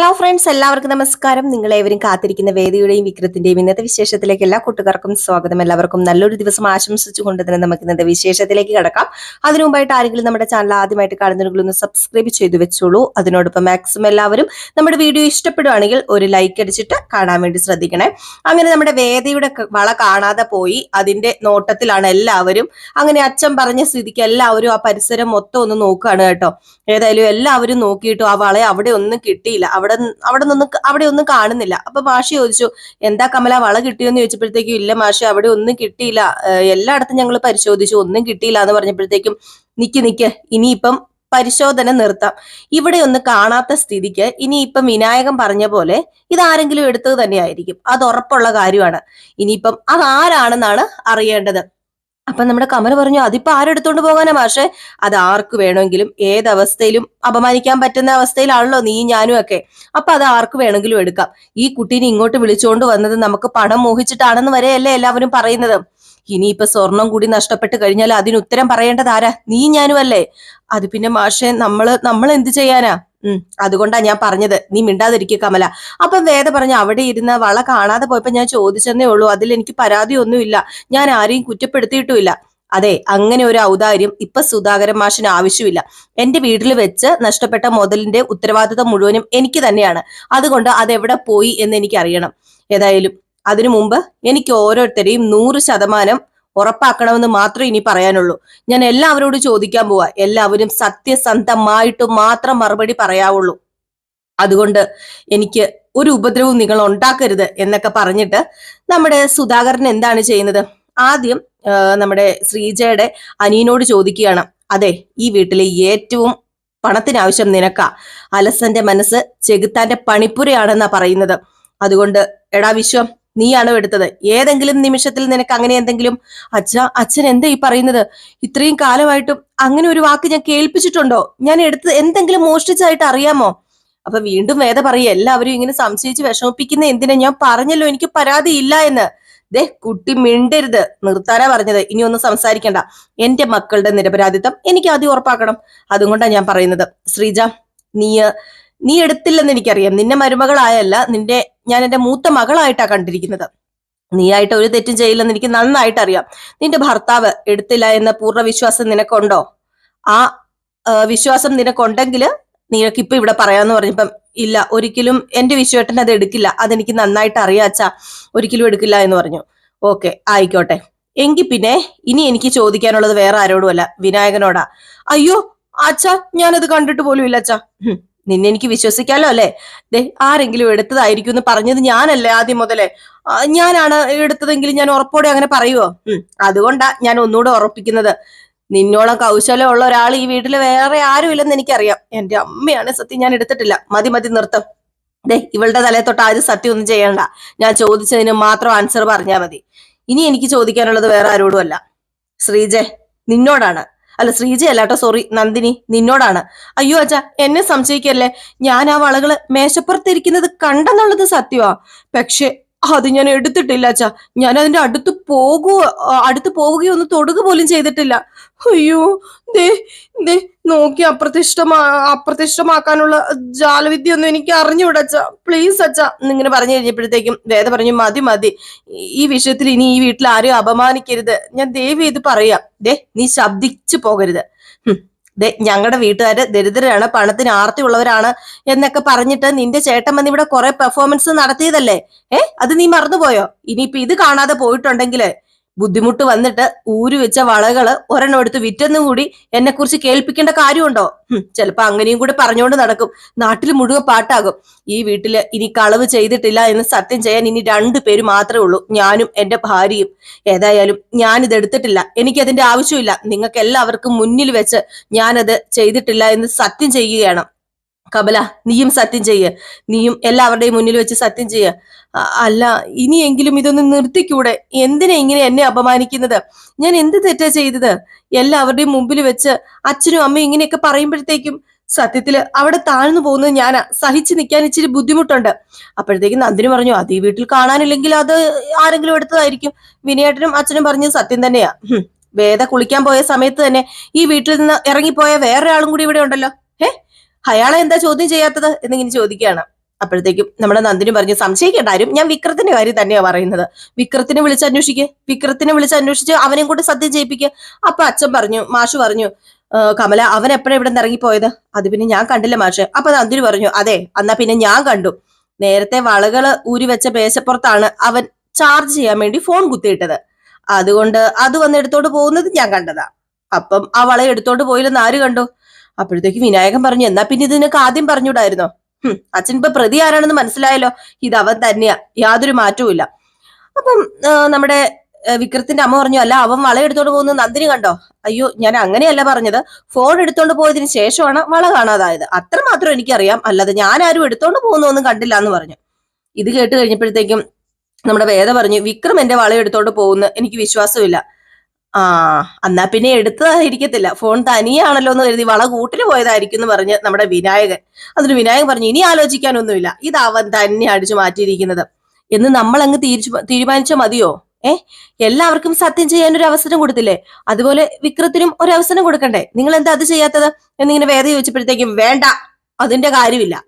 Hello friends എല്ലാവർക്കും നമസ്കാരം. നിങ്ങളേവരും കാത്തിരിക്കുന്ന വേദിയുടെയും വിക്രത്തിന്റെയും ഇന്നത്തെ വിശേഷത്തിലേക്ക് എല്ലാ കൂട്ടുകാർക്കും സ്വാഗതം. എല്ലാവർക്കും നല്ലൊരു ദിവസം ആശംസിച്ചുകൊണ്ട് തന്നെ നമുക്ക് ഇന്നത്തെ വിശേഷത്തിലേക്ക് കടക്കാം. അതിനു മുമ്പായിട്ട് ആരെങ്കിലും നമ്മുടെ ചാനൽ ആദ്യമായിട്ട് കാണുന്നവരെങ്കിലും ഒന്ന് സബ്സ്ക്രൈബ് ചെയ്തു വെച്ചോളൂ. അതിനോടൊപ്പം മാക്സിമം എല്ലാവരും നമ്മുടെ വീഡിയോ ഇഷ്ടപ്പെടുകയാണെങ്കിൽ ഒരു ലൈക്ക് അടിച്ചിട്ട് കാണാൻ വേണ്ടി ശ്രദ്ധിക്കണേ. അങ്ങനെ നമ്മുടെ വേദിയുടെ വള കാണാതെ പോയി. അതിന്റെ നോട്ടത്തിലാണ് എല്ലാവരും. അങ്ങനെ അച്ഛൻ പറഞ്ഞ സ്ഥിതിക്ക് എല്ലാവരും ആ പരിസരം മൊത്തം ഒന്ന് നോക്കുകയാണ് കേട്ടോ. ഏതായാലും എല്ലാവരും നോക്കിയിട്ടും ആ വളയെ അവിടെ ഒന്നും കിട്ടിയില്ല. അവിടെ ന- അവിടെ നിന്ന് അവിടെ ഒന്നും കാണുന്നില്ല. അപ്പൊ മാഷി ചോദിച്ചു എന്താ കമല വള കിട്ടിയെന്ന് ചോദിച്ചപ്പോഴത്തേക്കും ഇല്ല മാഷി അവിടെ ഒന്നും കിട്ടിയില്ല. എല്ലായിടത്തും ഞങ്ങൾ പരിശോധിച്ചു. ഒന്നും കിട്ടിയില്ല എന്ന് പറഞ്ഞപ്പോഴത്തേക്കും നിക്ക് നിക്ക്. ഇനിയിപ്പം പരിശോധന നിർത്താം. ഇവിടെ ഒന്ന് കാണാത്ത സ്ഥിതിക്ക് ഇനിയിപ്പം വിനായകൻ പറഞ്ഞ പോലെ ഇതാരെങ്കിലും എടുത്തത് തന്നെയായിരിക്കും. അത് ഉറപ്പുള്ള കാര്യമാണ്. ഇനിയിപ്പം അതാരാണെന്നാണ് അറിയേണ്ടത്. അപ്പൊ നമ്മുടെ കമൽ പറഞ്ഞു അതിപ്പോ ആരെടുത്തോണ്ട് പോകാനാ മാഷെ? അത് ആർക്ക് വേണമെങ്കിലും ഏതവസ്ഥയിലും അപമാനിക്കാൻ പറ്റുന്ന അവസ്ഥയിലാണല്ലോ നീ ഞാനും ഒക്കെ. അപ്പൊ അത് ആർക്ക് വേണമെങ്കിലും എടുക്കാം. ഈ കുട്ടീനെ ഇങ്ങോട്ട് വിളിച്ചുകൊണ്ട് വന്നത് നമുക്ക് പണം മോഹിച്ചിട്ടാണെന്ന് വരെയല്ലേ എല്ലാവരും പറയുന്നത്. ഇനിയിപ്പൊ സ്വർണം കൂടി നഷ്ടപ്പെട്ട് കഴിഞ്ഞാൽ അതിന് ഉത്തരം പറയേണ്ടത് ആരാ? നീ ഞാനും അല്ലേ അത് പിന്നെ മാഷെ നമ്മൾ നമ്മൾ എന്ത് ചെയ്യാനാ? ഉം. അതുകൊണ്ടാ ഞാൻ പറഞ്ഞത്. നീ മിണ്ടാതിരിക്കുക കമല. അപ്പൊ വേദ പറഞ്ഞു അവിടെ ഇരുന്ന വള കാണാതെ പോയപ്പോ ഞാൻ ചോദിച്ചെന്നേ ഉള്ളൂ. അതിൽ എനിക്ക് പരാതിയൊന്നുമില്ല ഞാൻ ആരെയും കുറ്റപ്പെടുത്തിയിട്ടുമില്ല. അതെ അങ്ങനെ ഒരു ഔദാര്യം ഇപ്പൊ സുധാകരൻ മാഷിന് ആവശ്യമില്ല. എന്റെ വീട്ടിൽ വെച്ച് നഷ്ടപ്പെട്ട മുതലിന്റെ ഉത്തരവാദിത്തം മുഴുവനും എനിക്ക് തന്നെയാണ്. അതുകൊണ്ട് അതെവിടെ പോയി എന്ന് എനിക്ക് അറിയണം ഏതായാലും അതിനു മുമ്പ് എനിക്ക് ഓരോരുത്തരെയും നൂറ് ശതമാനം ഉറപ്പാക്കണമെന്ന് മാത്രമേ ഇനി പറയാനുള്ളൂ. ഞാൻ എല്ലാവരോടും ചോദിക്കാൻ പോവാ. എല്ലാവരും സത്യസന്ധമായിട്ട് മാത്രം മറുപടി പറയാവുള്ളൂ. അതുകൊണ്ട് എനിക്ക് ഒരു ഉപദ്രവവും നിങ്ങൾ ഉണ്ടാക്കരുത് എന്നൊക്കെ പറഞ്ഞിട്ട് നമ്മുടെ സുധാകരൻ എന്താണ് ചെയ്യുന്നത്? ആദ്യം നമ്മുടെ ശ്രീജയുടെ അനിയനോട് ചോദിക്കുകയാണ്. അതെ ഈ വീട്ടിലെ ഏറ്റവും പണത്തിനാവശ്യം നിനക്ക. അലസന്റെ മനസ്സ് ചെകുത്താന്റെ പണിപ്പുരയാണെന്നാ പറയുന്നത്. അതുകൊണ്ട് എടാ വിശ്വം നീയാണോ എടുത്തത്? ഏതെങ്കിലും നിമിഷത്തിൽ നിനക്ക് അങ്ങനെ എന്തെങ്കിലും അച്ഛ അച്ഛൻ എന്താ ഈ പറയുന്നത്? ഇത്രയും കാലമായിട്ടും അങ്ങനെ ഒരു വാക്ക് ഞാൻ കേൾപ്പിച്ചിട്ടുണ്ടോ? ഞാൻ എടുത്തത് എന്തെങ്കിലും മോഷ്ടിച്ചായിട്ട് അറിയാമോ? അപ്പൊ വീണ്ടും വേദ പറയുക എല്ലാവരും ഇങ്ങനെ സംശയിച്ച് വിഷമിപ്പിക്കുന്ന എന്തിനാ ഞാൻ പറഞ്ഞല്ലോ എനിക്ക് പരാതി ഇല്ല എന്ന്. ദേ കുട്ടി മിണ്ടരുത്. നിർത്താനാ പറഞ്ഞത്. ഇനി ഒന്നും സംസാരിക്കണ്ട. എന്റെ മക്കളുടെ നിരപരാധിത്വം എനിക്ക് ആദ്യം ഉറപ്പാക്കണം. അതുകൊണ്ടാണ് ഞാൻ പറയുന്നത്. ശ്രീജ നീ നീ എടുത്തില്ലെന്ന് എനിക്കറിയാം. നിന്നെ മരുമകളായല്ല നിന്റെ ഞാൻ എന്റെ മൂത്ത മകളായിട്ടാ കണ്ടിരിക്കുന്നത്. നീയായിട്ട് ഒരു തെറ്റും ചെയ്യില്ലെന്ന് എനിക്ക് നന്നായിട്ട് അറിയാം നിന്റെ ഭർത്താവ് എടുത്തില്ല എന്ന പൂർണ വിശ്വാസം നിനക്കുണ്ടോ? ആ വിശ്വാസം നിനക്കുണ്ടെങ്കിൽ നിനക്കിപ്പോ ഇവിടെ പറയാന്ന് പറഞ്ഞപ്പം ഇല്ല ഒരിക്കലും എന്റെ വിശ്വേട്ടൻ അത് എടുക്കില്ല. അതെനിക്ക് നന്നായിട്ട് അറിയാ അച്ഛാ. ഒരിക്കലും എടുക്കില്ല എന്ന് പറഞ്ഞു. ഓക്കെ ആയിക്കോട്ടെ. എങ്കി പിന്നെ ഇനി എനിക്ക് ചോദിക്കാനുള്ളത് വേറെ ആരോടുമല്ല വിനായകനോടാ. അയ്യോ അച്ഛാ ഞാനത് കണ്ടിട്ട് പോലും ഇല്ല അച്ഛാ. നിന്നെ എനിക്ക് വിശ്വസിക്കാലോ അല്ലേ? ദേ ആരെങ്കിലും എടുത്തതായിരിക്കും എന്ന് പറഞ്ഞത് ഞാനല്ലേ ആദ്യം മുതലേ. ഞാനാണ് എടുത്തതെങ്കിൽ ഞാൻ ഉറപ്പോടെ അങ്ങനെ പറയുവോ? അതുകൊണ്ടാ ഞാൻ ഒന്നുകൂടെ ഉറപ്പിക്കുന്നത്. നിന്നോളം കൗശലമുള്ള ഒരാൾ ഈ വീട്ടിൽ വേറെ ആരും ഇല്ലെന്ന് എനിക്കറിയാം. എന്റെ അമ്മയാണ് സത്യം ഞാൻ എടുത്തിട്ടില്ല. മതി മതി നിർത്തും. ദേ ഇവളുടെ തലയെ തൊട്ട് ആരും സത്യം ഒന്നും ചെയ്യണ്ട. ഞാൻ ചോദിച്ചതിന് മാത്രം ആൻസർ പറഞ്ഞാൽ മതി. ഇനി എനിക്ക് ചോദിക്കാനുള്ളത് വേറെ ആരോടും അല്ല. ശ്രീജെ നിന്നോടാണ്. അല്ല ശ്രീജ അല്ലാട്ടോ സോറി നന്ദിനി നിന്നോടാണ്. അയ്യോ അച്ഛ എന്നെ സംശയിക്കല്ലേ? ഞാൻ ആ വളകൾ മേശപ്പുറത്തിരിക്കുന്നത് കണ്ടെന്നുള്ളത് സത്യമാ പക്ഷെ അത് ഞാൻ എടുത്തിട്ടില്ല അച്ഛ. ഞാൻ അതിന്റെ അടുത്ത് പോകുക അടുത്ത് പോവുകയോ ഒന്ന് തൊടുക പോലും ചെയ്തിട്ടില്ല. അയ്യോ ദേ ദേ നോക്കി അപ്രത്യക്ഷമാ അപ്രതിഷ്ഠമാക്കാനുള്ള ജാലവിദ്യ ഒന്നും എനിക്ക് അറിഞ്ഞൂടാ അച്ഛ. പ്ലീസ് അച്ഛ. എന്നിങ്ങനെ പറഞ്ഞു കഴിഞ്ഞപ്പോഴത്തേക്കും വേദ പറഞ്ഞു മതി മതി. ഈ വിഷയത്തിൽ ഇനി ഈ വീട്ടിൽ ആരും അപമാനിക്കരുത്. ഞാൻ ദേവി ഇത് പറയാം. ദേ നീ ശബ്ദിച്ചു പോകരുത്. ഞങ്ങളുടെ വീട്ടുകാര് ദരിദ്രരാണ് പണത്തിന് ആർത്തിയുള്ളവരാണ് എന്നൊക്കെ പറഞ്ഞിട്ട് നിന്റെ ചേട്ടൻ വന്ന് ഇവിടെ കുറെ പെർഫോമൻസ് നടത്തിയതല്ലേ? ഏ അത് നീ മറന്നുപോയോ? ഇനിയിപ്പോ ഇത് കാണാതെ പോയിട്ടുണ്ടെങ്കിൽ ബുദ്ധിമുട്ട് വന്നിട്ട് ഊരു വെച്ച വളകൾ ഒരെണ്ണം എടുത്ത് വിറ്റെന്നും കൂടി എന്നെ കുറിച്ച് കേൾപ്പിക്കേണ്ട കാര്യമുണ്ടോ? ചിലപ്പോ അങ്ങനെയും കൂടി പറഞ്ഞുകൊണ്ട് നടക്കും. നാട്ടിൽ മുഴുവൻ പാട്ടാകും. ഈ വീട്ടിൽ ഇനി കളവ് ചെയ്തിട്ടില്ല എന്ന് സത്യം ചെയ്യാൻ ഇനി രണ്ടു പേര് മാത്രമേ ഉള്ളൂ. ഞാനും എന്റെ ഭാര്യയും. ഏതായാലും ഞാനിത് എടുത്തിട്ടില്ല. എനിക്കതിന്റെ ആവശ്യമില്ല. നിങ്ങൾക്ക് എല്ലാവർക്കും മുന്നിൽ വെച്ച് ഞാനത് ചെയ്തിട്ടില്ല എന്ന് സത്യം ചെയ്യുകയാണ്. കമല നീയും സത്യം ചെയ്യ. നീയും എല്ലാവരുടെയും മുന്നിൽ വെച്ച് സത്യം ചെയ്യ. അല്ല ഇനിയെങ്കിലും ഇതൊന്ന് നിർത്തിക്കൂടെ? എന്തിനാ ഇങ്ങനെ എന്നെ അപമാനിക്കുന്നത്? ഞാൻ എന്ത് തെറ്റാ ചെയ്തത്? എല്ലാവരുടെയും മുമ്പിൽ വെച്ച് അച്ഛനും അമ്മയും ഇങ്ങനെയൊക്കെ പറയുമ്പോഴത്തേക്കും സത്യത്തിൽ അവിടെ താഴ്ന്നു പോകുന്നത് ഞാനാ. സഹിച്ചു നിൽക്കാൻ ഇച്ചിരി ബുദ്ധിമുട്ടുണ്ട്. അപ്പോഴത്തേക്കും നന്ദിനി പറഞ്ഞു അത് ഈ വീട്ടിൽ കാണാനില്ലെങ്കിൽ അത് ആരെങ്കിലും എടുത്തതായിരിക്കും. വിനയേട്ടനും അച്ഛനും പറഞ്ഞത് സത്യം തന്നെയാ. വേദ കുളിക്കാൻ പോയ സമയത്ത് തന്നെ ഈ വീട്ടിൽ നിന്ന് ഇറങ്ങിപ്പോയ വേറെ ആളും കൂടി ഇവിടെ ഉണ്ടല്ലോ. ഏ അയാളെ എന്താ ചോദ്യം ചെയ്യാത്തത് എന്നിങ്ങനെ ചോദിക്കുകയാണ്. അപ്പോഴത്തേക്കും നമ്മുടെ നന്ദിനി പറഞ്ഞു സംശയിക്കേണ്ട ആരും ഞാൻ വിക്രത്തിന്റെ കാര്യം തന്നെയാ പറയുന്നത്. വിക്രത്തിനെ വിളിച്ച് അന്വേഷിക്കുക വിക്രത്തിനെ വിളിച്ച് അന്വേഷിച്ച് അവനെയും കൂടെ സത്യം ചെയ്യിപ്പിക്കുക അപ്പൊ അച്ഛൻ പറഞ്ഞു മാഷ് പറഞ്ഞു കമല അവൻ എപ്പോഴാ ഇവിടെ നിന്ന് ഇറങ്ങിപ്പോയത്? അത് പിന്നെ ഞാൻ കണ്ടില്ല മാഷ്. അപ്പൊ നന്ദിനി പറഞ്ഞു അതെ എന്നാ പിന്നെ ഞാൻ കണ്ടു. നേരത്തെ വളകൾ ഊരി വെച്ച മേശപ്പുറത്താണ് അവൻ ചാർജ് ചെയ്യാൻ വേണ്ടി ഫോൺ കുത്തിയിട്ടത്. അതുകൊണ്ട് അത് വന്ന് എടുത്തോണ്ട് പോകുന്നത് ഞാൻ കണ്ടതാ. അപ്പം ആ വള എടുത്തോണ്ട് പോയില്ലെന്ന് ആര് കണ്ടു? അപ്പോഴത്തേക്ക് വിനായകൻ പറഞ്ഞു എന്നാ പിന്നെ ഇത് നിനക്ക് ആദ്യം പറഞ്ഞൂടായിരുന്നോ അച്ഛൻ ഇപ്പൊ പ്രതി ആരാണെന്ന് മനസ്സിലായല്ലോ. ഇത് അവൻ തന്നെയാ. യാതൊരു മാറ്റവും അപ്പം നമ്മുടെ വിക്രത്തിന്റെ അമ്മ പറഞ്ഞു അല്ല അവൻ വള എടുത്തോണ്ട് പോകുന്ന നന്ദിനി കണ്ടോ? അയ്യോ ഞാൻ അങ്ങനെയല്ല പറഞ്ഞത്. ഫോൺ എടുത്തോണ്ട് പോയതിന് ശേഷമാണ് വള കാണാതായത്. അത്ര മാത്രം എനിക്കറിയാം. അല്ലാതെ ഞാൻ ആരും എടുത്തോണ്ട് പോകുന്നൊന്നും കണ്ടില്ല എന്ന് പറഞ്ഞു. ഇത് കേട്ട് കഴിഞ്ഞപ്പോഴത്തേക്കും നമ്മുടെ വേദ പറഞ്ഞു വിക്രം എന്റെ വള എടുത്തോണ്ട് പോകുന്നു എനിക്ക് വിശ്വാസമില്ല. ആ എന്നാ പിന്നെ എടുത്തതായിരിക്കത്തില്ല. ഫോൺ തനിയാണല്ലോ എന്ന് കരുതി വള കൂട്ടിന് പോയതായിരിക്കും എന്ന് പറഞ്ഞ് നമ്മുടെ വിനായകൻ. അതിന് വിനായകൻ പറഞ്ഞു ഇനി ആലോചിക്കാനൊന്നുമില്ല. ഇത് അവൻ തന്നെ അടിച്ചു മാറ്റിയിരിക്കുന്നത്. എന്ന് നമ്മൾ അങ്ങ് തീരു തീരുമാനിച്ചാൽ മതിയോ? ഏ? എല്ലാവർക്കും സത്യം ചെയ്യാൻ ഒരു അവസരം കൊടുത്തില്ലേ? അതുപോലെ വിക്രത്തിനും ഒരു അവസരം കൊടുക്കണ്ടേ? നിങ്ങൾ എന്താ അത് ചെയ്യാത്തത്? എന്നിങ്ങനെ വേദ ചോദിച്ചപ്പോഴത്തേക്കും വേണ്ട. അതിന്റെ കാര്യമില്ല.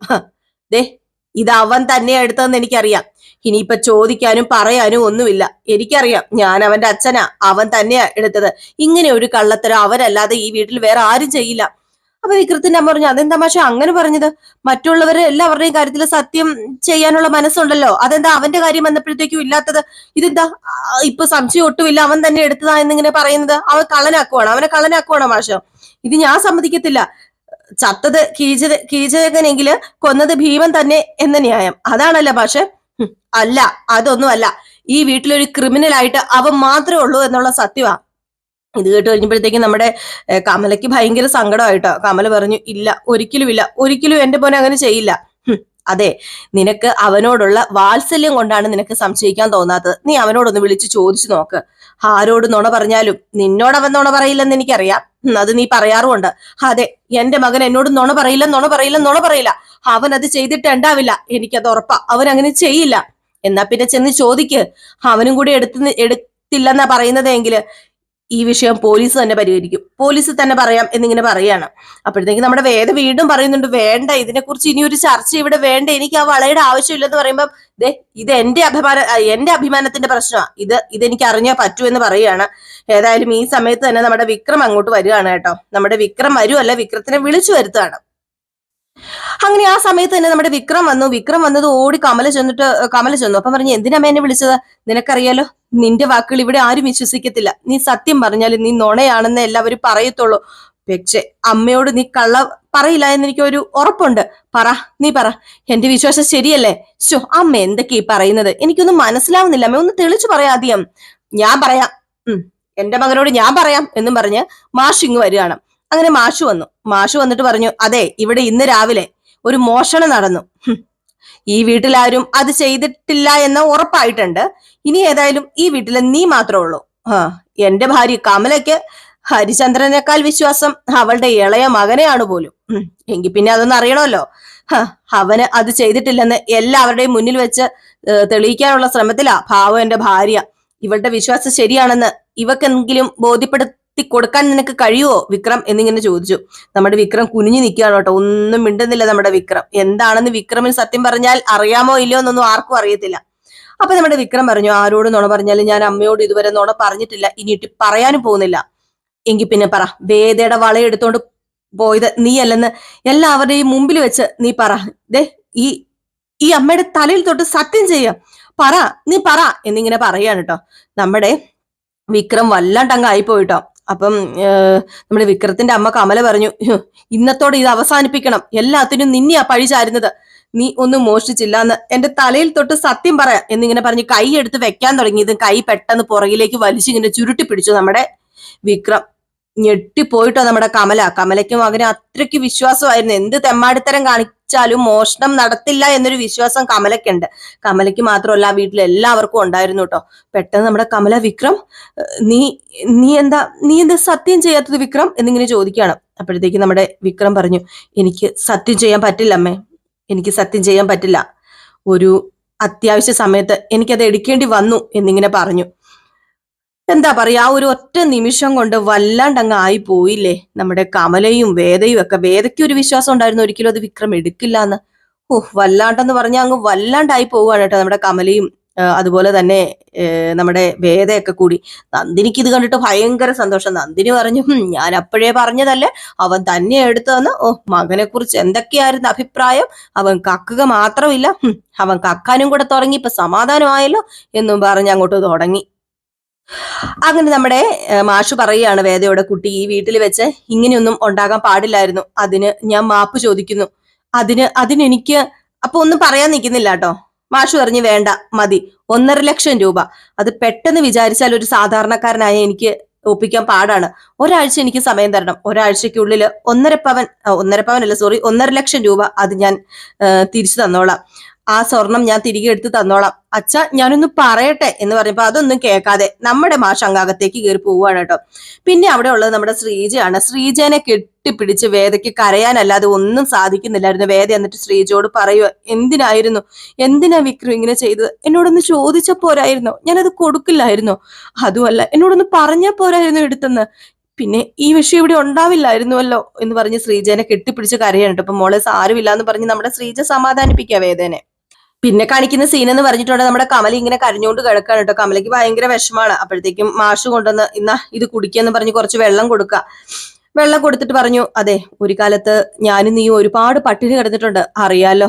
ദേ ഇത് അവൻ തന്നെ എടുത്തതെന്ന് എനിക്കറിയാം. ഇനിയിപ്പൊ ചോദിക്കാനും പറയാനും ഒന്നുമില്ല. എനിക്കറിയാം ഞാൻ അവന്റെ അച്ഛനാ. അവൻ തന്നെയാ എടുത്തത്. ഇങ്ങനെ ഒരു കള്ളത്തരം അവരല്ലാതെ ഈ വീട്ടിൽ വേറെ ആരും ചെയ്യില്ല. അപ്പൊ വിക്രത്തിന്റെ അമ്മ പറഞ്ഞു അതെന്താ മാഷ അങ്ങനെ പറഞ്ഞത്? മറ്റുള്ളവരെ എല്ലാവരുടെയും കാര്യത്തിൽ സത്യം ചെയ്യാനുള്ള മനസ്സുണ്ടല്ലോ. അതെന്താ അവന്റെ കാര്യം വന്നപ്പോഴത്തേക്കും ഇല്ലാത്തത്? ഇതെന്താ? ഇപ്പൊ സംശയം ഒട്ടുമില്ല. അവൻ തന്നെ എടുത്തതാ എന്നിങ്ങനെ പറയുന്നത്? അവൻ കള്ളനാക്കുവാണ്? അവനെ കള്ളനാക്കുവാണോ മാഷ? ഇത് ഞാൻ സമ്മതിക്കത്തില്ല. ചത്തത് കീച കീചകനെങ്കിൽ കൊന്നത് ഭീമൻ തന്നെ എന്ന ന്യായം. അതാണല്ല പക്ഷെ അല്ല അതൊന്നുമല്ല. ഈ വീട്ടിലൊരു ക്രിമിനൽ ആയിട്ട് അവൻ മാത്രമേ ഉള്ളൂ എന്നുള്ള സത്യമാ ഇത് കേട്ട് കഴിഞ്ഞപ്പോഴത്തേക്കും നമ്മുടെ കമലയ്ക്ക് ഭയങ്കര സങ്കടമായിട്ടോ. കമല പറഞ്ഞു ഇല്ല ഒരിക്കലും ഇല്ല. ഒരിക്കലും എന്റെ പോലെ അങ്ങനെ ചെയ്യില്ല. അതെ നിനക്ക് അവനോടുള്ള വാത്സല്യം കൊണ്ടാണ് നിനക്ക് സംശയിക്കാൻ തോന്നാത്തത്. നീ അവനോടൊന്ന് വിളിച്ച് ചോദിച്ചു നോക്ക്. ആരോട് നുണ പറഞ്ഞാലും നിന്നോട് അവൻ നുണ പറയില്ലെന്ന് എനിക്കറിയാം. അത് നീ പറയാറുമുണ്ട്. അതെ എന്റെ മകൻ എന്നോട് നുണ പറയില്ല നുണ പറയില്ല നുണ പറയില്ല. അവൻ അത് ചെയ്തിട്ട് ഉണ്ടാവില്ല. എനിക്കത് ഉറപ്പാ. അവൻ അങ്ങനെ ചെയ്യില്ല. എന്നാ പിന്നെ ചെന്ന് ചോദിക്ക്. അവനും കൂടി എടുത്ത് എടുത്തില്ലെന്നാ പറയുന്നതെങ്കിൽ ഈ വിഷയം പോലീസ് തന്നെ പരിഹരിക്കും. പോലീസ് തന്നെ പറയാം എന്നിങ്ങനെ പറയാണ്. അപ്പോഴത്തേക്ക് നമ്മുടെ വേദ വീണ്ടും പറയുന്നുണ്ട് വേണ്ട ഇതിനെക്കുറിച്ച് ഇനി ഒരു ചർച്ച ഇവിടെ വേണ്ട. എനിക്ക് ആ വളയുടെ ആവശ്യമില്ലെന്ന് പറയുമ്പോൾ ദേ ഇത് എന്റെ അഭിമാന എന്റെ അഭിമാനത്തിന്റെ പ്രശ്നമാണ് ഇത് ഇതെനിക്ക് അറിഞ്ഞാൽ പറ്റൂ എന്ന് പറയുകയാണ്. ഏതായാലും ഈ സമയത്ത് തന്നെ നമ്മുടെ വിക്രം അങ്ങോട്ട് വരികയാണ് കേട്ടോ. നമ്മുടെ വിക്രം വരുമല്ല വിക്രത്തിനെ വിളിച്ചു വരുത്തുകയാണ് അങ്ങനെ ആ സമയത്ത് തന്നെ നമ്മുടെ വിക്രം വന്നു. വിക്രം വന്നത് ഓടി കമല ചെന്നിട്ട് കമല ചെന്നു. അപ്പം പറഞ്ഞു എന്തിനമ്മ എന്നെ വിളിച്ചത്? നിനക്കറിയാലോ നിന്റെ വാക്കുകൾ ഇവിടെ ആരും വിശ്വസിക്കത്തില്ല. നീ സത്യം പറഞ്ഞാൽ നീ നുണയാണെന്ന് എല്ലാവരും പറയത്തുള്ളൂ. പക്ഷെ അമ്മയോട് നീ കള്ള പറയില്ല എന്ന് എനിക്ക് ഒരു ഉറപ്പുണ്ട്. പറ നീ പറ. എന്റെ വിശ്വാസം ശരിയല്ലേ? ശോ അമ്മ എന്തൊക്കെ ഈ പറയുന്നത്? എനിക്കൊന്നും മനസ്സിലാവുന്നില്ല. അമ്മ ഒന്ന് തെളിച്ചു പറയാം ആദ്യം. ഞാൻ പറയാം. ഉം എന്റെ മകനോട് ഞാൻ പറയാം എന്നും പറഞ്ഞ് മാഷിങ് വരികയാണ്. അങ്ങനെ മാഷു വന്നു. മാഷു വന്നിട്ട് പറഞ്ഞു അതെ ഇവിടെ ഇന്ന് രാവിലെ ഒരു മോഷണം നടന്നു. ഈ വീട്ടിലാരും അത് ചെയ്തിട്ടില്ല എന്ന് ഉറപ്പായിട്ടുണ്ട്. ഇനി ഏതായാലും ഈ വീട്ടിൽ നീ മാത്രമേ ഉള്ളൂ. ആ എന്റെ ഭാര്യ കമലയ്ക്ക് ഹരിചന്ദ്രനേക്കാൾ വിശ്വാസം അവളുടെ ഇളയ മകനെയാണ് പോലും. എങ്കിൽ പിന്നെ അതൊന്നും അറിയണമല്ലോ. അവന് അത് ചെയ്തിട്ടില്ലെന്ന് എല്ലാവരുടെയും മുന്നിൽ വെച്ച് തെളിയിക്കാനുള്ള ശ്രമത്തിലാ ഭാവം എന്റെ ഭാര്യ. ഇവളുടെ വിശ്വാസം ശരിയാണെന്ന് ഇവക്കെങ്കിലും ബോധ്യപ്പെടുത്തി കൊടുക്കാൻ നിനക്ക് കഴിയുമോ വിക്രം എന്നിങ്ങനെ ചോദിച്ചു. നമ്മുടെ വിക്രം കുനിഞ്ഞു നിൽക്കുകയാണ് കേട്ടോ. ഒന്നും മിണ്ടുന്നില്ല നമ്മുടെ വിക്രം. എന്താണെന്ന് വിക്രമിന് സത്യം പറഞ്ഞാൽ അറിയാമോ ഇല്ലയോ എന്നൊന്നും ആർക്കും അറിയത്തില്ല. അപ്പൊ നമ്മുടെ വിക്രം പറഞ്ഞു ആരോട് നുണ പറഞ്ഞാലും ഞാൻ അമ്മയോട് ഇതുവരെ നുണ പറഞ്ഞിട്ടില്ല. ഇനിയിട്ട് പറയാനും പോകുന്നില്ല. എങ്കിൽ പിന്നെ പറ. വേദയുടെ വളയെടുത്തോണ്ട് പോയത് നീയല്ലെന്ന് എല്ലാവരുടെയും മുമ്പിൽ വെച്ച് നീ പറ. ദേ ഈ ഈ അമ്മയുടെ തലയിൽ തൊട്ട് സത്യം ചെയ്യാം. പറ നീ പറ എന്നിങ്ങനെ പറയാണ് കേട്ടോ. നമ്മുടെ വിക്രം വല്ലാണ്ട് അങ്ങ് ആയിപ്പോയിട്ടോ അപ്പം നമ്മുടെ വിക്രത്തിന്റെ അമ്മ കമല പറഞ്ഞു ഇന്നത്തോടെ ഇത് അവസാനിപ്പിക്കണം. എല്ലാത്തിനും നിന്നെയാ പഴി ചാരുന്നത്. നീ ഒന്നും മോഷ്ടിച്ചില്ല എന്ന് എന്റെ തലയിൽ തൊട്ട് സത്യം പറയാം എന്നിങ്ങനെ പറഞ്ഞ് കൈ എടുത്ത് വെക്കാൻ തുടങ്ങിയത് കൈ പെട്ടെന്ന് പുറകിലേക്ക് വലിച്ചിങ്ങനെ ചുരുട്ടി പിടിച്ചു നമ്മുടെ വിക്രം. ഞെട്ടിപ്പോയിട്ടോ നമ്മുടെ കമല? കമലയ്ക്കും അവന് അത്രയ്ക്ക് വിശ്വാസമായിരുന്നു. എന്ത് തെമ്മാടിത്തരം കാണിച്ചാലും മോഷണം നടത്തില്ല എന്നൊരു വിശ്വാസം കമലയ്ക്കുണ്ട്. കമലയ്ക്ക് മാത്രമല്ല ആ വീട്ടിൽ എല്ലാവർക്കും ഉണ്ടായിരുന്നു കേട്ടോ പെട്ടെന്ന് നമ്മുടെ കമല വിക്രം നീ നീ എന്താ നീ എന്താ സത്യം ചെയ്യാത്തത് വിക്രം? എന്നിങ്ങനെ ചോദിക്കുകയാണ്. അപ്പോഴത്തേക്ക് നമ്മുടെ വിക്രം പറഞ്ഞു എനിക്ക് സത്യം ചെയ്യാൻ പറ്റില്ല അമ്മേ. എനിക്ക് സത്യം ചെയ്യാൻ പറ്റില്ല. ഒരു അത്യാവശ്യ സമയത്ത് എനിക്കത് എടുക്കേണ്ടി വന്നു എന്നിങ്ങനെ പറഞ്ഞു. എന്താ പറയാ ഒരു ഒറ്റ നിമിഷം കൊണ്ട് വല്ലാണ്ട് അങ്ങ് ആയി പോയില്ലേ? നമ്മുടെ കമലയും വേദയും ഒക്കെ. വേദയ്ക്ക് ഒരു വിശ്വാസം ഉണ്ടായിരുന്നു ഒരിക്കലും അത് വിക്രം എടുക്കില്ല എന്ന്. ഓ വല്ലാണ്ടെന്ന് പറഞ്ഞാൽ അങ്ങ് വല്ലാണ്ടായി പോവുകയാണ് കേട്ടോ നമ്മുടെ കമലയും അതുപോലെ തന്നെ നമ്മുടെ വേദയൊക്കെ കൂടി. നന്ദിനിക്ക് ഇത് കണ്ടിട്ട് ഭയങ്കര സന്തോഷം. നന്ദിനി പറഞ്ഞു ഞാൻ അപ്പോഴേ പറഞ്ഞതല്ലേ. അവൻ തന്നെ എടുത്തതെന്ന് ഓ മകനെ കുറിച്ച് എന്തൊക്കെയായിരുന്നു അഭിപ്രായം? അവൻ കക്കുക മാത്രമില്ല. അവൻ കക്കാനും കൂടെ തുടങ്ങി. ഇപ്പൊ സമാധാനമായല്ലോ എന്നും പറഞ്ഞ് അങ്ങോട്ട് തുടങ്ങി. അങ്ങനെ നമ്മുടെ മാഷു പറയുകയാണ് വേദയോടെ കുട്ടി ഈ വീട്ടിൽ വെച്ച് ഇങ്ങനെയൊന്നും ഉണ്ടാകാൻ പാടില്ലായിരുന്നു. അതിന് ഞാൻ മാപ്പ് ചോദിക്കുന്നു. അതിന് അതിനെനിക്ക് അപ്പൊ ഒന്നും പറയാൻ നിൽക്കുന്നില്ല കേട്ടോ. മാഷു പറഞ്ഞു വേണ്ട മതി. ഒന്നര ലക്ഷം രൂപ. അത് പെട്ടെന്ന് വിചാരിച്ചാൽ ഒരു സാധാരണക്കാരനായ എനിക്ക് ഒപ്പിക്കാൻ പാടാണ്. ഒരാഴ്ച എനിക്ക് സമയം തരണം. ഒരാഴ്ചക്കുള്ളിൽ ഒന്നര പവൻ ഒന്നര പവൻ അല്ല സോറി ഒന്നര ലക്ഷം രൂപ അത് ഞാൻ തിരിച്ചു തന്നോളാം. ആ സ്വർണം ഞാൻ തിരികെ എടുത്ത് തന്നോളാം. അച്ഛ ഞാനൊന്ന് പറയട്ടെ എന്ന് പറയുമ്പോ അതൊന്നും കേൾക്കാതെ നമ്മുടെ മാഷ് അങ്ങകത്തേക്ക് കയറി പോവുകയാണ് കേട്ടോ. പിന്നെ അവിടെ ഉള്ളത് നമ്മുടെ ശ്രീജയാണ്. ശ്രീജനെ കെട്ടിപ്പിടിച്ച് വേദയ്ക്ക് കരയാനല്ലാതെ ഒന്നും സാധിക്കുന്നില്ലായിരുന്നു. വേദ എന്നിട്ട് ശ്രീജയോട് പറയുക എന്തിനായിരുന്നു? എന്തിനാ വിക്രം ഇങ്ങനെ ചെയ്തത്? എന്നോടൊന്ന് ചോദിച്ച പോരായിരുന്നോ. ഞാനത് കൊടുക്കില്ലായിരുന്നോ. അതുമല്ല എന്നോടൊന്ന് പറഞ്ഞ പോരായിരുന്നു എടുത്തെന്ന്. പിന്നെ ഈ വിഷയം ഇവിടെ ഉണ്ടാവില്ലായിരുന്നുവല്ലോ? എന്ന് പറഞ്ഞ് ശ്രീജനെ കെട്ടിപ്പിടിച്ച് കരയാണ് കേട്ടോ. അപ്പൊ മോളെ സാരമില്ല എന്ന് പറഞ്ഞ് നമ്മുടെ ശ്രീജ സമാധാനിപ്പിക്കുക വേദനെ. പിന്നെ കാണിക്കുന്ന സീൻ എന്ന് പറഞ്ഞിട്ടുണ്ട് നമ്മുടെ കമല ഇങ്ങനെ കരഞ്ഞുകൊണ്ട് കിടക്കാണ് കേട്ടോ. കമലയ്ക്ക് ഭയങ്കര വിഷമാണ് അപ്പോഴത്തേക്കും മാഷ് കൊണ്ടുവന്ന് ഇന്നാ ഇത് കുടിക്കുക പറഞ്ഞ് കുറച്ച് വെള്ളം കൊടുക്കുക വെള്ളം കൊടുത്തിട്ട് പറഞ്ഞു അതെ ഒരു കാലത്ത് ഞാനും നീ ഒരുപാട് പട്ടിണി കിടന്നിട്ടുണ്ട്. അറിയാലോ?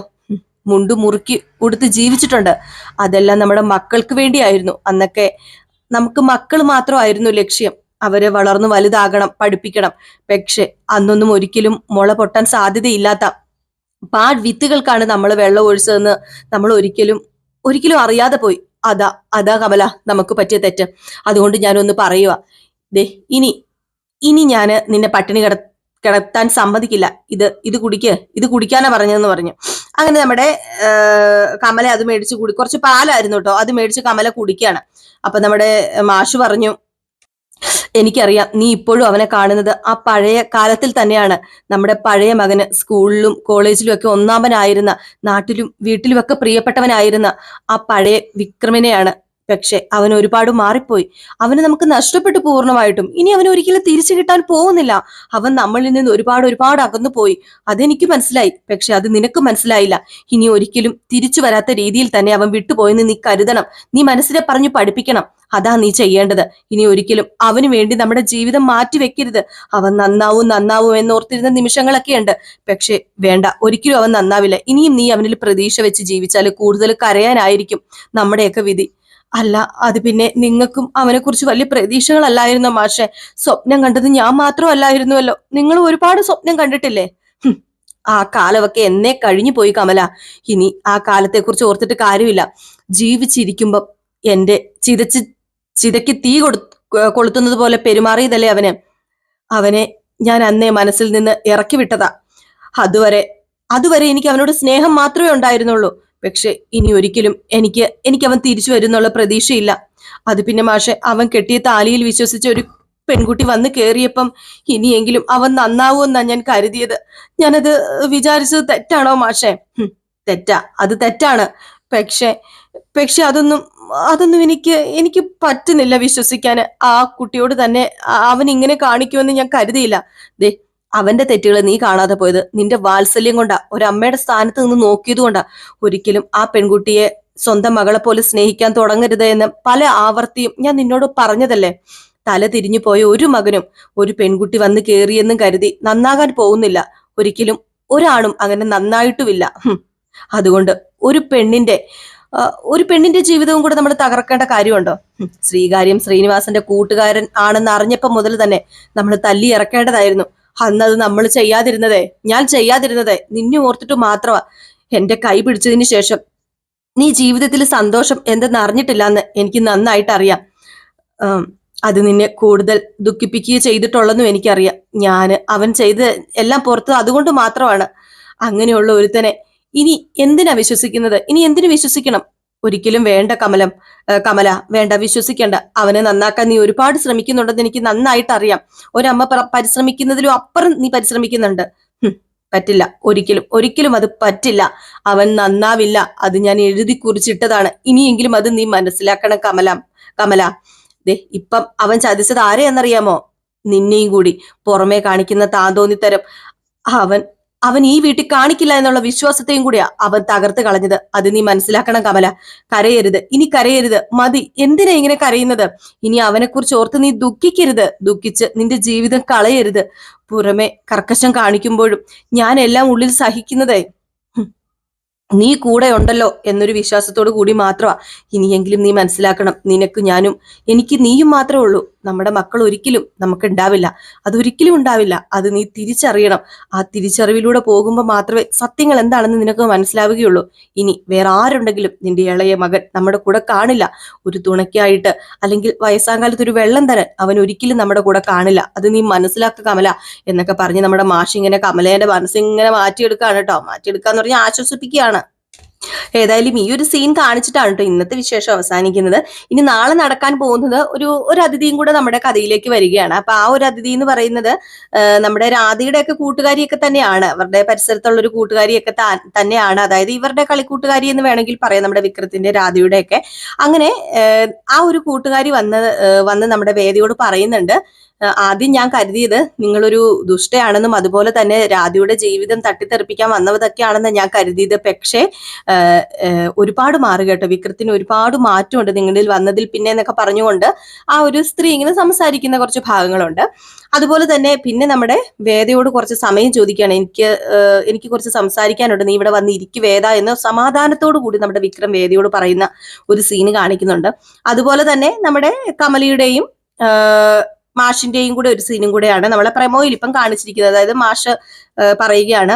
മുണ്ടു മുറുക്കി കൊടുത്ത് ജീവിച്ചിട്ടുണ്ട്. അതെല്ലാം നമ്മുടെ മക്കൾക്ക് വേണ്ടിയായിരുന്നു. അന്നൊക്കെ നമുക്ക് മക്കൾ മാത്രമായിരുന്നു ലക്ഷ്യം. അവരെ വളർന്നു വലുതാകണം പഠിപ്പിക്കണം. പക്ഷെ അന്നൊന്നും ഒരിക്കലും മുള പൊട്ടാൻ സാധ്യതയില്ലാത്ത പാട് വിത്തുകൾക്കാണ് നമ്മൾ വെള്ളം ഒഴിച്ചതെന്ന് നമ്മൾ ഒരിക്കലും ഒരിക്കലും അറിയാതെ പോയി. അതാ അതാ കമല നമുക്ക് പറ്റിയ തെറ്റ്. അതുകൊണ്ട് ഞാനൊന്ന് പറയുക ദേ ഇനി ഇനി ഞാൻ നിന്നെ പട്ടിണി കിട കിടത്താൻ സമ്മതിക്കില്ല. ഇത് ഇത് കുടിക്ക് ഇത് കുടിക്കാനാ പറഞ്ഞതെന്ന് പറഞ്ഞു. അങ്ങനെ നമ്മുടെ കമല അത് മേടിച്ച് കുടി കുറച്ച് പാലായിരുന്നു കേട്ടോ. അത് മേടിച്ച് കമല കുടിക്കുകയാണ് അപ്പൊ നമ്മുടെ മാഷു പറഞ്ഞു എനിക്കറിയാം നീ ഇപ്പോഴും അവനെ കാണുന്നത് ആ പഴയ കാലത്തിൽ തന്നെയാണ്. നമ്മുടെ പഴയ മകന് സ്കൂളിലും കോളേജിലും ഒക്കെ ഒന്നാമനായിരുന്ന നാട്ടിലും വീട്ടിലുമൊക്കെ പ്രിയപ്പെട്ടവനായിരുന്ന ആ പഴയ വിക്രമിനെയാണ് പക്ഷെ അവൻ ഒരുപാട് മാറിപ്പോയി. അവന് നമുക്ക് നഷ്ടപ്പെട്ടു പൂർണമായിട്ടും. ഇനി അവൻ ഒരിക്കലും തിരിച്ചു കിട്ടാൻ പോകുന്നില്ല. അവൻ നമ്മളിൽ നിന്ന് ഒരുപാട് ഒരുപാട് അകന്നു പോയി. അതെനിക്ക് മനസ്സിലായി. പക്ഷെ അത് നിനക്ക് മനസ്സിലായില്ല. ഇനി ഒരിക്കലും തിരിച്ചു വരാത്ത രീതിയിൽ തന്നെ അവൻ വിട്ടുപോയെന്ന് നീ കരുതണം. നീ മനസ്സിനെ പറഞ്ഞു പഠിപ്പിക്കണം. അതാ നീ ചെയ്യേണ്ടത്. ഇനി ഒരിക്കലും അവന് വേണ്ടി നമ്മുടെ ജീവിതം മാറ്റി വെക്കരുത്. അവൻ നന്നാവും നന്നാവും എന്നോർത്തിരുന്ന നിമിഷങ്ങളൊക്കെ ഉണ്ട്. പക്ഷെ വേണ്ട. ഒരിക്കലും അവൻ നന്നാവില്ല. ഇനിയും നീ അവനിൽ പ്രതീക്ഷ വെച്ച് ജീവിച്ചാൽ കൂടുതൽ കരയാനായിരിക്കും. നമ്മുടെയൊക്കെ വിധി. അല്ല അത് പിന്നെ നിങ്ങൾക്കും അവനെ കുറിച്ച് വലിയ പ്രതീക്ഷകളല്ലായിരുന്നോ മാഷെ? സ്വപ്നം കണ്ടത് ഞാൻ മാത്രമല്ലായിരുന്നുവല്ലോ. നിങ്ങൾ ഒരുപാട് സ്വപ്നം കണ്ടിട്ടില്ലേ? ആ കാലമൊക്കെ എന്നേ കഴിഞ്ഞു പോയി കമല. ഇനി ആ കാലത്തെ കുറിച്ച് ഓർത്തിട്ട് കാര്യമില്ല. ജീവിച്ചിരിക്കുമ്പം എന്റെ ചിതച്ച് ചിതയ്ക്ക് തീ കൊടു കൊളുത്തുന്നത് പോലെ പെരുമാറിയതല്ലേ അവന്? അവനെ ഞാൻ അന്നേ മനസ്സിൽ നിന്ന് ഇറക്കി വിട്ടതാ അതുവരെ അതുവരെ എനിക്ക് അവനോട് സ്നേഹം മാത്രമേ ഉണ്ടായിരുന്നുള്ളൂ. പക്ഷെ ഇനി ഒരിക്കലും എനിക്ക് എനിക്ക് അവൻ തിരിച്ചു വരുന്നുള്ള പ്രതീക്ഷയില്ല. അത് പിന്നെ മാഷെ അവൻ കെട്ടിയ താലിയിൽ വിശ്വസിച്ച ഒരു പെൺകുട്ടി വന്ന് കയറിയപ്പം ഇനിയെങ്കിലും അവൻ നന്നാവുമെന്നാ ഞാൻ കരുതിയത്. ഞാനത് വിചാരിച്ചത് തെറ്റാണോ മാഷെ? തെറ്റാ അത് തെറ്റാണ്. പക്ഷെ പക്ഷെ അതൊന്നും അതൊന്നും എനിക്ക് എനിക്ക് പറ്റുന്നില്ല വിശ്വസിക്കാൻ ആ കുട്ടിയോട് തന്നെ അവൻ ഇങ്ങനെ കാണിക്കുമെന്ന് ഞാൻ കരുതിയില്ല. ദേ അവന്റെ തെറ്റുകൾ നീ കാണാതെ പോയത് നിന്റെ വാത്സല്യം കൊണ്ടാ. ഒരമ്മയുടെ സ്ഥാനത്ത് നിന്ന് നോക്കിയത് കൊണ്ടാ. ഒരിക്കലും ആ പെൺകുട്ടിയെ സ്വന്തം മകളെ പോലെ സ്നേഹിക്കാൻ തുടങ്ങരുത് എന്ന് പല ആവർത്തിയും ഞാൻ നിന്നോട് പറഞ്ഞതല്ലേ? തല തിരിഞ്ഞു പോയ ഒരു മകനും ഒരു പെൺകുട്ടി വന്ന് കയറിയെന്നും കരുതി നന്നാകാൻ പോകുന്നില്ല. ഒരിക്കലും ഒരാണും അങ്ങനെ നന്നായിട്ടുമില്ല. അതുകൊണ്ട് ഒരു പെണ്ണിന്റെ ഒരു പെണ്ണിന്റെ ജീവിതവും കൂടെ നമ്മൾ തകർക്കേണ്ട കാര്യമുണ്ടോ. ശ്രീകാര്യം ശ്രീനിവാസന്റെ കൂട്ടുകാരൻ ആണെന്ന് അറിഞ്ഞപ്പോ മുതൽ തന്നെ നമ്മൾ തല്ലി ഇറക്കേണ്ടതായിരുന്നു. അന്നത് നമ്മൾ ചെയ്യാതിരുന്നതേ ഞാൻ ചെയ്യാതിരുന്നതേ നിന്നെ ഓർത്തിട്ട് മാത്രമാ. എന്റെ കൈ പിടിച്ചതിന് ശേഷം നീ ജീവിതത്തിൽ സന്തോഷം എന്തെന്ന് അറിഞ്ഞിട്ടില്ല എന്ന് എനിക്ക് നന്നായിട്ട് അറിയാം. അത് നിന്നെ കൂടുതൽ ദുഃഖിപ്പിക്കുക ചെയ്തിട്ടുള്ളെന്നും എനിക്കറിയാം. ഞാൻ അവൻ ചെയ്ത് എല്ലാം പുറത്ത് അതുകൊണ്ട് മാത്രമാണ്. അങ്ങനെയുള്ള ഒരുത്തനെ ഇനി എന്തിനാ വിശ്വസിക്കുന്നത്? ഇനി എന്തിനു വിശ്വസിക്കണം? ഒരിക്കലും വേണ്ട കമലം കമല വേണ്ട വിശ്വസിക്കേണ്ട. അവനെ നന്നാക്കാൻ നീ ഒരുപാട് ശ്രമിക്കുന്നുണ്ടെന്ന് എനിക്ക് നന്നായിട്ട് അറിയാം ഒരമ്മ പ്ര- പരിശ്രമിക്കുന്നതിലും അപ്പുറം നീ പരിശ്രമിക്കുന്നുണ്ട്. പറ്റില്ല. ഒരിക്കലും ഒരിക്കലും അത് പറ്റില്ല. അവൻ നന്നാവില്ല. അത് ഞാൻ എഴുതി കുറിച്ചിട്ടതാണ്. ഇനിയെങ്കിലും അത് നീ മനസ്സിലാക്കണം കമല. കമല ദേ ഇപ്പം അവൻ ചതിച്ചത് ആരെയെന്നറിയാമോ? നിന്നെയും കൂടി. പുറമേ കാണിക്കുന്ന താന്തോന്നിത്തരം. അവൻ അവൻ ഈ വീട്ടിൽ കാണിക്കില്ല എന്നുള്ള വിശ്വാസത്തെയും കൂടിയാ അവൻ തകർത്ത് കളഞ്ഞത്. അത് നീ മനസ്സിലാക്കണം കമല. കരയരുത്. ഇനി കരയരുത്. മതി. എന്തിനാ ഇങ്ങനെ കരയുന്നത്? ഇനി അവനെ കുറിച്ച് ഓർത്ത് നീ ദുഃഖിക്കരുത്. ദുഃഖിച്ച് നിന്റെ ജീവിതം കളയരുത്. പുറമെ കർക്കശം കാണിക്കുമ്പോഴും ഞാൻ എല്ലാം ഉള്ളിൽ സഹിക്കുന്നതേ. നീ കൂടെ ഉണ്ടല്ലോ എന്നൊരു വിശ്വാസത്തോടു കൂടി മാത്രമാ ഇനിയെങ്കിലും നീ മനസ്സിലാക്കണം. നിനക്ക് ഞാനും എനിക്ക് നീയും മാത്രമേ ഉള്ളൂ. നമ്മുടെ മക്കൾ ഒരിക്കലും നമുക്ക് ഉണ്ടാവില്ല അതൊരിക്കലും ഉണ്ടാവില്ല. അത് നീ തിരിച്ചറിയണം. ആ തിരിച്ചറിവിലൂടെ പോകുമ്പോൾ മാത്രമേ സത്യങ്ങൾ എന്താണെന്ന് നിനക്ക് മനസ്സിലാവുകയുള്ളൂ. ഇനി വേറെ ആരുണ്ടെങ്കിലും നിന്റെ ഇളയ മകൻ നമ്മുടെ കൂടെ കാണില്ല. ഒരു തുണയ്ക്കായിട്ട് അല്ലെങ്കിൽ വയസ്സാകാലത്ത് ഒരു വെള്ളം തരാൻ അവൻ ഒരിക്കലും നമ്മുടെ കൂടെ കാണില്ല. അത് നീ മനസ്സിലാക്കുക കമല എന്നൊക്കെ പറഞ്ഞ് നമ്മുടെ മാഷ് ഇങ്ങനെ കമലേന്റെ മനസ്സിങ്ങനെ മാറ്റിയെടുക്കുകയാണ് കേട്ടോ. മാറ്റിയെടുക്കാന്ന് പറഞ്ഞാൽ ആശ്വസിപ്പിക്കുകയാണ്. ഏതായാലും ഈ ഒരു സീൻ കാണിച്ചിട്ടാണ് കേട്ടോ ഇന്നത്തെ വിശേഷം അവസാനിക്കുന്നത്. ഇനി നാളെ നടക്കാൻ പോകുന്നത് ഒരു ഒരു അതിഥിയും കൂടെ നമ്മുടെ കഥയിലേക്ക് വരികയാണ്. അപ്പൊ ആ ഒരു അതിഥി എന്ന് പറയുന്നത് നമ്മുടെ രാധയുടെ ഒക്കെ കൂട്ടുകാരിയൊക്കെ തന്നെയാണ്. അവരുടെ പരിസരത്തുള്ള ഒരു കൂട്ടുകാരിയൊക്കെ തന്നെയാണ്. അതായത് ഇവരുടെ കളിക്കൂട്ടുകാരി എന്ന് വേണമെങ്കിൽ പറയാം നമ്മുടെ വിക്രത്തിന്റെ രാധയുടെ ഒക്കെ. അങ്ങനെ ആ, ഒരു കൂട്ടുകാരി വന്ന് വന്ന് നമ്മുടെ വേദിയോട് പറയുന്നുണ്ട്. ആദ്യം ഞാൻ കരുതിയത് നിങ്ങളൊരു ദുഷ്ടയാണെന്നും അതുപോലെ തന്നെ രാധയുടെ ജീവിതം തട്ടിത്തെറിപ്പിക്കാൻ വന്നതൊക്കെയാണെന്ന് ഞാൻ കരുതിയത്. പക്ഷേ ഒരുപാട് മാറി കേട്ടോ. വിക്രത്തിന് ഒരുപാട് മാറ്റമുണ്ട് നിങ്ങളിൽ വന്നതിൽ പിന്നെ എന്നൊക്കെ പറഞ്ഞുകൊണ്ട് ആ ഒരു സ്ത്രീ ഇങ്ങനെ സംസാരിക്കുന്ന കുറച്ച് ഭാഗങ്ങളുണ്ട്. അതുപോലെ തന്നെ പിന്നെ നമ്മുടെ വേദയോട് കുറച്ച് സമയം ചോദിക്കുകയാണ്. എനിക്ക് എനിക്ക് കുറച്ച് സംസാരിക്കാനുണ്ട്. നീ ഇവിടെ വന്ന് ഇരിക്കു വേദ എന്ന് സമാധാനത്തോടു കൂടി നമ്മുടെ വിക്രം വേദയോട് പറയുന്ന ഒരു സീന് കാണിക്കുന്നുണ്ട്. അതുപോലെ തന്നെ നമ്മുടെ കമലിയുടെയും മാഷിന്റെയും കൂടെ ഒരു സീനും കൂടെയാണ് നമ്മളെ പ്രമോയിൽ ഇപ്പം കാണിച്ചിരിക്കുന്നത്. അതായത് മാഷ് പറയുകയാണ്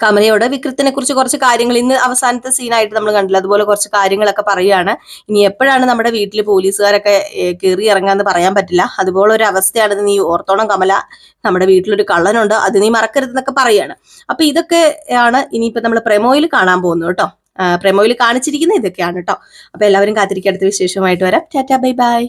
കമലയോട് വിക്രത്തിനെ കുറിച്ച് കുറച്ച് കാര്യങ്ങൾ ഇന്ന് അവസാനത്തെ സീനായിട്ട് നമ്മൾ കണ്ടില്ല. അതുപോലെ കുറച്ച് കാര്യങ്ങളൊക്കെ പറയുകയാണ്. ഇനി എപ്പോഴാണ് നമ്മുടെ വീട്ടിൽ പോലീസുകാരൊക്കെ കയറി ഇറങ്ങാന്ന് പറയാൻ പറ്റില്ല? അതുപോലെ ഒരു അവസ്ഥയാണ് നീ ഓർത്തോണം കമല നമ്മുടെ വീട്ടിലൊരു കള്ളനുണ്ട്. അത് നീ മറക്കരുതെന്നൊക്കെ പറയാണ്. അപ്പൊ ഇതൊക്കെയാണ് ഇനിയിപ്പോ നമ്മൾ പ്രമോയിൽ കാണാൻ പോകുന്നത് കേട്ടോ. പ്രമോയിൽ കാണിച്ചിരിക്കുന്ന ഇതൊക്കെയാണ് കേട്ടോ. അപ്പൊ എല്ലാവരും കാത്തിരിക്കുക അടുത്ത വിശേഷമായിട്ട് വരാം. Tata bye bye.